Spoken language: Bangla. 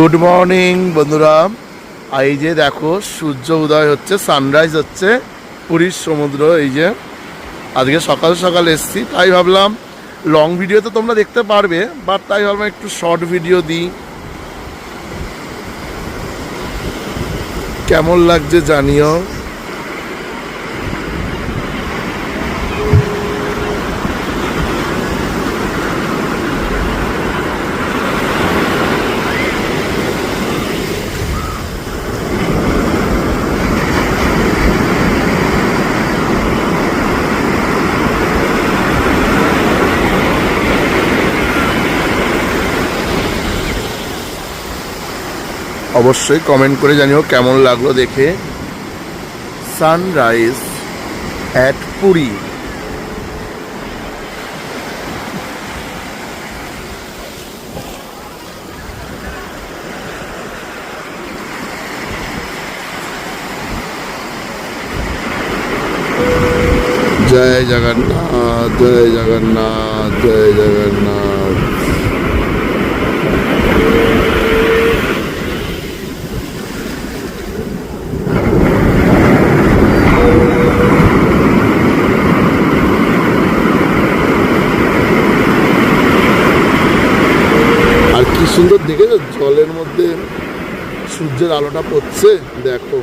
গুড মর্নিং বন্ধুরা। এই যে দেখো, সূর্য উদয় হচ্ছে সানরাইজ হচ্ছে, পুরীর সমুদ্র, এই যে। আজকে সকাল সকাল এসছি, তাই ভাবলাম লং ভিডিও তো তোমরা দেখতে পারবে বাট তাই ভাবলাম একটু শর্ট ভিডিও দিই। কেমন লাগছে জানিও। অবশ্যই কমেন্ট করে জানিও কেমন লাগল দেখে। সানরাইজ অ্যাট পুরী জয় জগন্নাথ জয় জগন্নাথ জয় জগন্নাথ। কি সুন্দর দেখেছ? জলের মধ্যে সূর্যের আলোটা পড়ছে? দেখো।